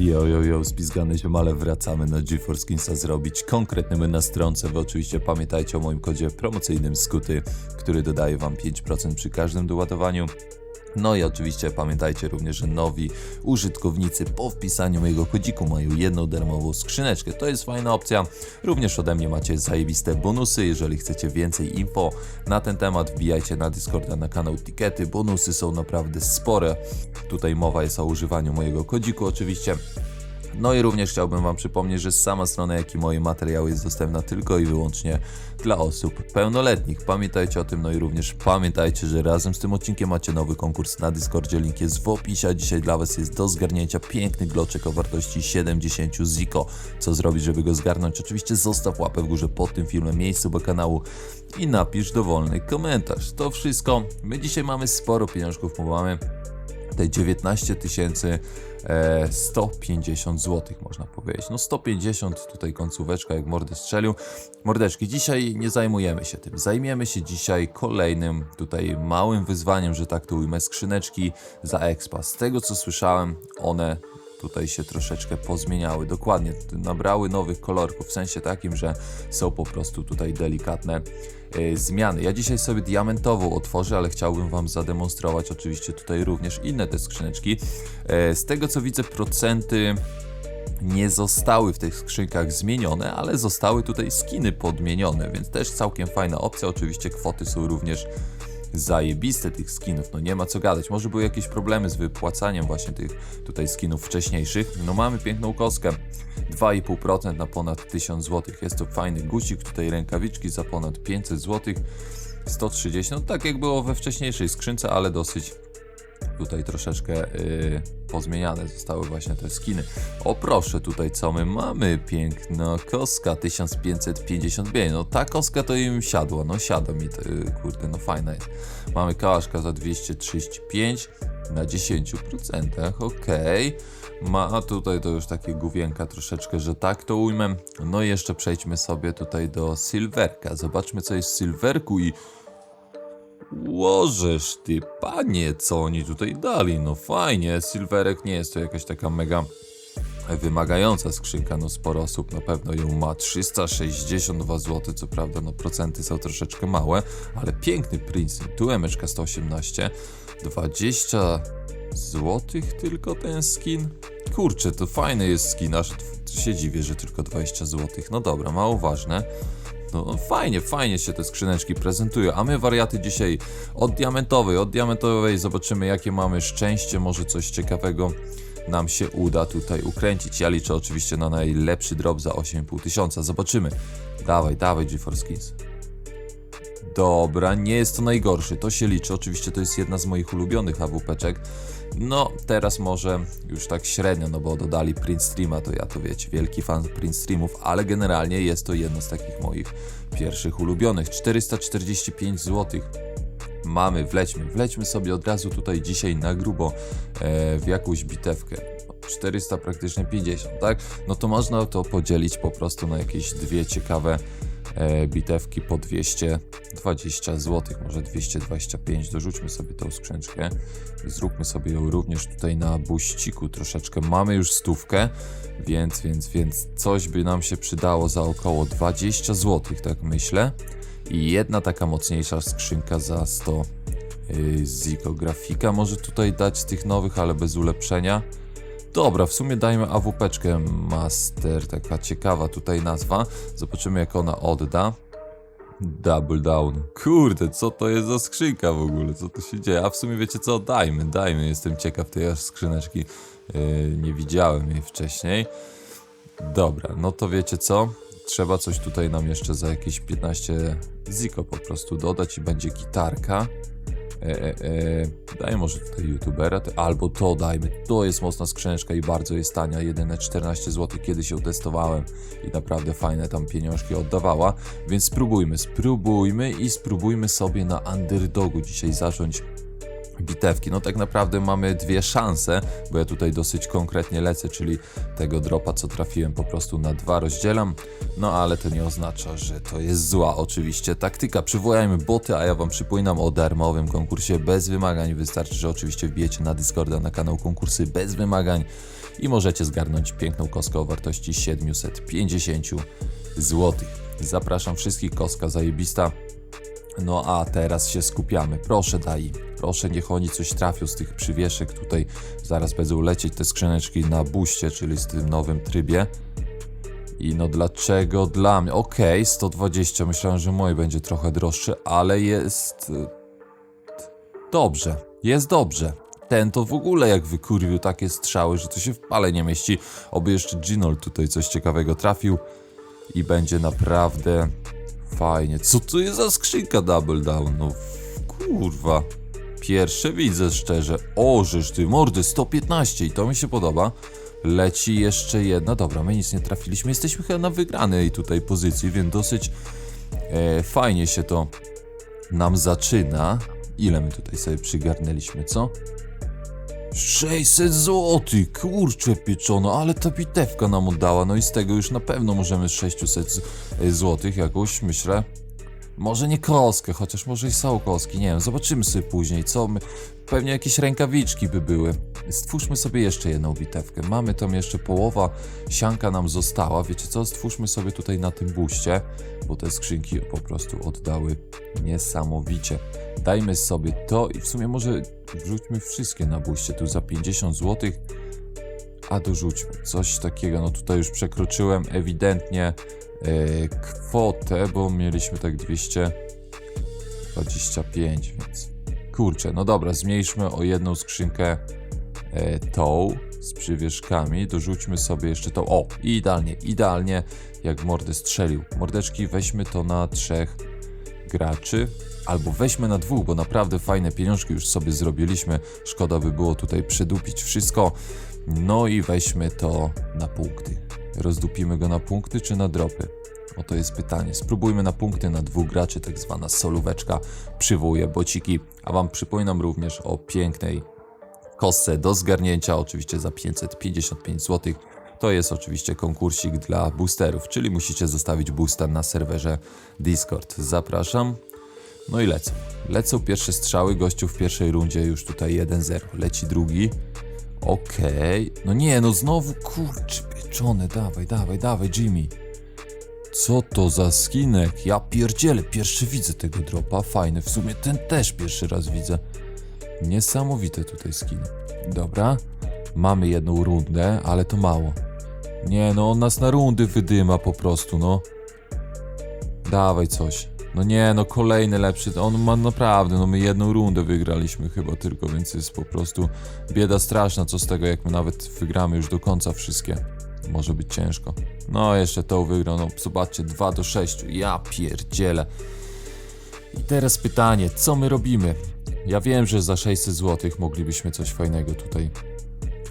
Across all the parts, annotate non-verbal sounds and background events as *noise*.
Yo, yo, yo, spizgane ziomale, wracamy na GeForce Skinsa zrobić konkretny my na stronce. Wy oczywiście pamiętajcie o moim kodzie promocyjnym Skuty, który dodaje wam 5% przy każdym doładowaniu. No i oczywiście pamiętajcie również, że nowi użytkownicy po wpisaniu mojego kodziku mają jedną darmową skrzyneczkę. To jest fajna opcja. Również ode mnie macie zajebiste bonusy. Jeżeli chcecie więcej info na ten temat, wbijajcie na Discorda na kanał Tikety. Bonusy są naprawdę spore. Tutaj mowa jest o używaniu mojego kodziku oczywiście. No i również chciałbym Wam przypomnieć, że sama strona, jak i moje materiały jest dostępna tylko i wyłącznie dla osób pełnoletnich. Pamiętajcie o tym, no i również pamiętajcie, że razem z tym odcinkiem macie nowy konkurs na Discordzie, link jest w opisie, a dzisiaj dla Was jest do zgarnięcia piękny gloczek o wartości 70 ziko. Co zrobić, żeby go zgarnąć? Oczywiście zostaw łapę w górze pod tym filmem, miejsce do kanału i napisz dowolny komentarz. To wszystko. My dzisiaj mamy sporo pieniążków, bo mamy tutaj 19 tysięcy 150 zł można powiedzieć. No 150 tutaj końcóweczka jak mordy strzelił. Mordeczki, dzisiaj nie zajmujemy się tym. Zajmiemy się dzisiaj kolejnym tutaj małym wyzwaniem, że tak to ujmę, skrzyneczki za expa. Z tego co słyszałem, one tutaj się troszeczkę pozmieniały. Dokładnie, nabrały nowych kolorków, w sensie takim, że są po prostu tutaj delikatne e, zmiany. Ja dzisiaj sobie diamentową otworzę, ale chciałbym Wam zademonstrować oczywiście tutaj również inne te skrzyneczki. E, z tego co widzę, procenty nie zostały w tych skrzynkach zmienione, ale zostały tutaj skiny podmienione, więc też całkiem fajna opcja. Oczywiście kwoty są również zajebiste tych skinów, no nie ma co gadać. Może były jakieś problemy z wypłacaniem właśnie tych tutaj skinów wcześniejszych. No mamy piękną kostkę, 2,5% na ponad 1000 zł. Jest to fajny guzik, tutaj rękawiczki za ponad 500 zł. 130, no tak jak było we wcześniejszej skrzynce, ale dosyć tutaj troszeczkę yy, pozmieniane zostały właśnie te skiny. O proszę, tutaj co my mamy? Piękna koska 1555. No ta koska to im siadła, no siada mi, yy, kurde, no fajna jest. Mamy kałaszka za 235 na 10%, okej. Ma tutaj to już takie główienka troszeczkę, że tak to ujmę. No i jeszcze przejdźmy sobie tutaj do Silverka. Zobaczmy co jest w Silverku i Łożesz ty, panie, co oni tutaj dali? No fajnie, Silverek nie jest to jakaś taka mega wymagająca skrzynka, no sporo osób na pewno ją ma, 362 zł, co prawda no procenty są troszeczkę małe, ale piękny Princeton, tu emeczka 118, 20 zł tylko ten skin? Kurczę, to fajny jest skin, aż się dziwię, że tylko 20 zł, no dobra, mało ważne. No fajnie, fajnie się te skrzyneczki prezentują, a my wariaty dzisiaj od diamentowej, od diamentowej zobaczymy jakie mamy szczęście, może coś ciekawego nam się uda tutaj ukręcić. Ja liczę oczywiście na najlepszy drop za 8,5 tysiąca, zobaczymy. Dawaj, dawaj GeForce Skins. Dobra, nie jest to najgorszy, to się liczy. Oczywiście to jest jedna z moich ulubionych AWP-czek. No, teraz może już tak średnio, no bo dodali print streama, to ja to wiecie, wielki fan print streamów, ale generalnie jest to jedno z takich moich pierwszych ulubionych. 445 zł. Mamy, wlećmy, wlećmy sobie od razu tutaj dzisiaj na grubo e, w jakąś bitewkę. 400 praktycznie 50, tak? No to można to podzielić po prostu na jakieś dwie ciekawe bitewki po 220 zł, może 225. Dorzućmy sobie tą skrzyneczkę. Zróbmy sobie ją również tutaj na buściku troszeczkę. Mamy już stówkę, więc, więc, więc coś by nam się przydało za około 20 zł, tak myślę. I jedna taka mocniejsza skrzynka za 100 yy, Zico. Grafika może tutaj dać tych nowych, ale bez ulepszenia. Dobra, w sumie dajmy AWP-czkę Master, taka ciekawa tutaj nazwa. Zobaczymy jak ona odda. Double down. Kurde, co to jest za skrzynka w ogóle? Co tu się dzieje? A w sumie wiecie co? Dajmy, dajmy. Jestem ciekaw tej aż skrzyneczki. Yy, nie widziałem jej wcześniej. Dobra, no to wiecie co? Trzeba coś tutaj nam jeszcze za jakieś 15 ziko po prostu dodać i będzie gitarka. E, e, e, daj może tutaj youtubera, albo to dajmy. To jest mocna skrzyneczka i bardzo jest tania, jedyne 14 zł, kiedy się testowałem i naprawdę fajne tam pieniążki oddawała, więc spróbujmy, spróbujmy i spróbujmy sobie na underdogu dzisiaj zacząć bitewki. No tak naprawdę mamy dwie szanse, bo ja tutaj dosyć konkretnie lecę, czyli tego dropa, co trafiłem po prostu na dwa rozdzielam, no ale to nie oznacza, że to jest zła oczywiście taktyka. Przywołajmy boty, a ja wam przypominam o darmowym konkursie bez wymagań. Wystarczy, że oczywiście wbijecie na Discorda, na kanał konkursy bez wymagań i możecie zgarnąć piękną kostkę o wartości 750 zł. Zapraszam wszystkich, kostka zajebista. No a teraz się skupiamy. Proszę daj. Proszę niech oni coś trafią z tych przywieszek tutaj. Zaraz będą lecieć te skrzyneczki na buście, czyli z tym nowym trybie. I no dlaczego dla mnie? Okej, 120. Myślałem, że mój będzie trochę droższy, ale jest... y, Dobrze. Jest dobrze. Ten to w ogóle jak wykurwił takie strzały, że to się w pale nie mieści. Oby jeszcze Ginol tutaj coś ciekawego trafił. I będzie naprawdę fajnie. Co to jest za skrzynka Double Down? No kurwa. Pierwsze widzę szczerze. O, żeż ty mordy, 115 i to mi się podoba. Leci jeszcze jedna. Dobra, my nic nie trafiliśmy. Jesteśmy chyba na wygranej tutaj pozycji, więc dosyć e, fajnie się to nam zaczyna. Ile my tutaj sobie przygarnęliśmy, co? 600 zł, kurczę pieczono, ale ta bitewka nam oddała, no i z tego już na pewno możemy z 600 zł jakąś, myślę, może nie kostkę, chociaż może i są kostki, nie wiem, zobaczymy sobie później, co my, pewnie jakieś rękawiczki by były. Stwórzmy sobie jeszcze jedną bitewkę, mamy tam jeszcze połowa sianka nam została, wiecie co, stwórzmy sobie tutaj na tym buście, bo te skrzynki po prostu oddały niesamowicie. Dajmy sobie to i w sumie może wrzućmy wszystkie na buście tu za 50 zł, a dorzućmy coś takiego, no tutaj już przekroczyłem ewidentnie e, kwotę, bo mieliśmy tak 225, więc kurczę, no dobra, zmniejszmy o jedną skrzynkę e, tą z przywieszkami, dorzućmy sobie jeszcze tą, o, idealnie, idealnie, jak mordy strzelił. Mordeczki, weźmy to na trzech graczy, albo weźmy na dwóch, bo naprawdę fajne pieniążki już sobie zrobiliśmy, szkoda by było tutaj przedupić wszystko, no i weźmy to na punkty. Rozdupimy go na punkty czy na dropy? Oto jest pytanie. Spróbujmy na punkty na dwóch graczy, tak zwana solóweczka przywołuje bociki, a wam przypominam również o pięknej kostce do zgarnięcia, oczywiście za 555 zł. To jest oczywiście konkursik dla boosterów, czyli musicie zostawić boosta na serwerze Discord. Zapraszam. No i lecą. Lecą pierwsze strzały, gościu w pierwszej rundzie już tutaj 1-0. Leci drugi. Okej. No nie, no znowu kurczę pieczone. Dawaj, dawaj, dawaj, Jimmy. Co to za skinek? Ja pierdzielę, pierwszy widzę tego dropa. Fajny, w sumie ten też pierwszy raz widzę. Niesamowite tutaj skiny. Dobra. Mamy jedną rundę, ale to mało. Nie, no on nas na rundy wydyma po prostu, no. Dawaj coś. No nie, no kolejny lepszy. On ma naprawdę, no my jedną rundę wygraliśmy chyba tylko, więc jest po prostu bieda straszna. Co z tego, jak my nawet wygramy już do końca wszystkie. Może być ciężko. No, jeszcze to wygrał. No, zobaczcie, 2 do 6. Ja pierdzielę. I teraz pytanie, co my robimy? Ja wiem, że za 600 zł moglibyśmy coś fajnego tutaj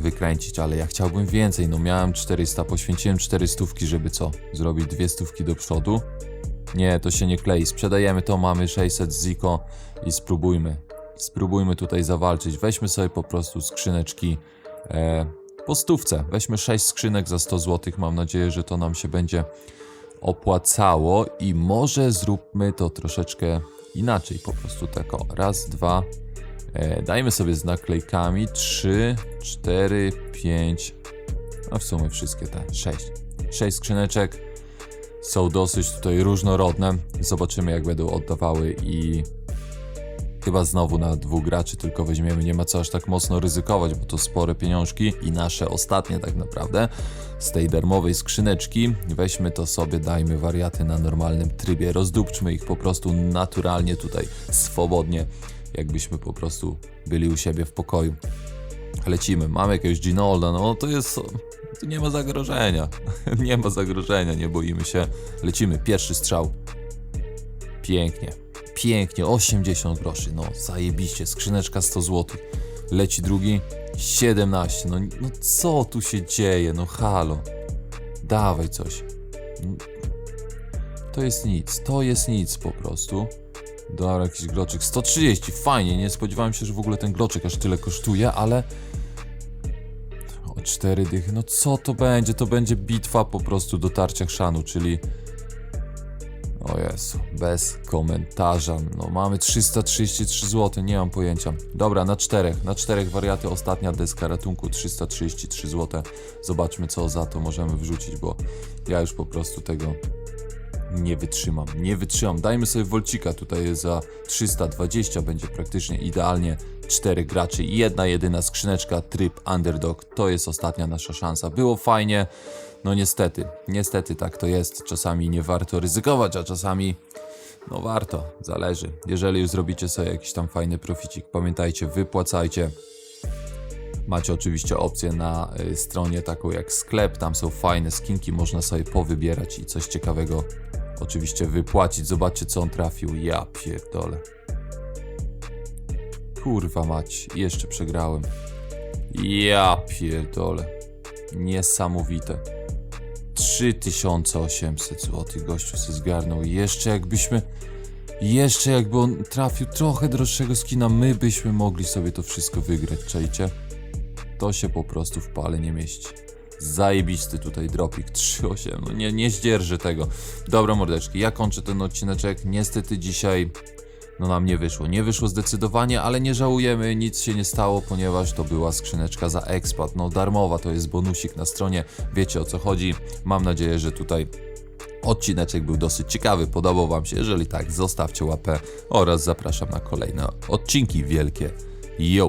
wykręcić, ale ja chciałbym więcej. No miałem 400, poświęciłem 400, żeby co? Zrobić dwie stówki do przodu? Nie, to się nie klei. Sprzedajemy to, mamy 600 ziko i spróbujmy. Spróbujmy tutaj zawalczyć. Weźmy sobie po prostu skrzyneczki e, po stówce. Weźmy 6 skrzynek za 100 zł. Mam nadzieję, że to nam się będzie opłacało i może zróbmy to troszeczkę inaczej. Po prostu tak o. Raz, dwa. E, dajmy sobie z naklejkami. Trzy, cztery, pięć. A w sumie wszystkie te. Sześć. Sześć skrzyneczek są dosyć tutaj różnorodne. Zobaczymy, jak będą oddawały i chyba znowu na dwóch graczy tylko weźmiemy. Nie ma co aż tak mocno ryzykować, bo to spore pieniążki i nasze ostatnie tak naprawdę z tej darmowej skrzyneczki. Weźmy to sobie, dajmy wariaty na normalnym trybie, rozdupczmy ich po prostu naturalnie tutaj, swobodnie, jakbyśmy po prostu byli u siebie w pokoju. Lecimy, mamy jakiegoś Ginolda, no to jest... Tu nie ma zagrożenia. *laughs* nie ma zagrożenia, nie boimy się. Lecimy, pierwszy strzał. Pięknie. Pięknie, 80 groszy. No, zajebiście, skrzyneczka 100 zł. Leci drugi, 17. No, no co tu się dzieje? No halo. Dawaj coś. To jest nic, to jest nic po prostu. Dobra, jakiś gloczyk. 130, fajnie, nie spodziewałem się, że w ogóle ten gloczyk aż tyle kosztuje, ale... O cztery dychy, no co to będzie? To będzie bitwa po prostu dotarcia chrzanu, czyli... O Jezu, bez komentarza. No mamy 333 zł, nie mam pojęcia. Dobra, na czterech, na czterech wariaty, ostatnia deska ratunku 333 zł. Zobaczmy co za to możemy wrzucić, bo ja już po prostu tego nie wytrzymam. Nie wytrzymam. Dajmy sobie Wolcika, tutaj jest za 320, będzie praktycznie idealnie. Cztery graczy i jedna jedyna skrzyneczka, tryb underdog. To jest ostatnia nasza szansa. Było fajnie, no niestety, niestety tak to jest. Czasami nie warto ryzykować, a czasami no warto, zależy. Jeżeli już zrobicie sobie jakiś tam fajny proficik, pamiętajcie, wypłacajcie. Macie oczywiście opcję na y, stronie taką jak sklep, tam są fajne skinki, można sobie powybierać i coś ciekawego oczywiście wypłacić. Zobaczcie co on trafił, ja pierdolę. Kurwa mać, jeszcze przegrałem. Ja pierdolę. Niesamowite. 3800 zł gościu se zgarnął. Jeszcze jakbyśmy... Jeszcze jakby on trafił trochę droższego skina, my byśmy mogli sobie to wszystko wygrać, czajcie? To się po prostu w pale nie mieści. Zajebisty tutaj dropik 3.8, no nie, nie zdzierżę tego. Dobra mordeczki, ja kończę ten odcineczek. Niestety dzisiaj no nam nie wyszło. Nie wyszło zdecydowanie, ale nie żałujemy, nic się nie stało, ponieważ to była skrzyneczka za expat. No darmowa, to jest bonusik na stronie, wiecie o co chodzi. Mam nadzieję, że tutaj odcineczek był dosyć ciekawy, podobał wam się. Jeżeli tak, zostawcie łapę oraz zapraszam na kolejne odcinki wielkie. Yo!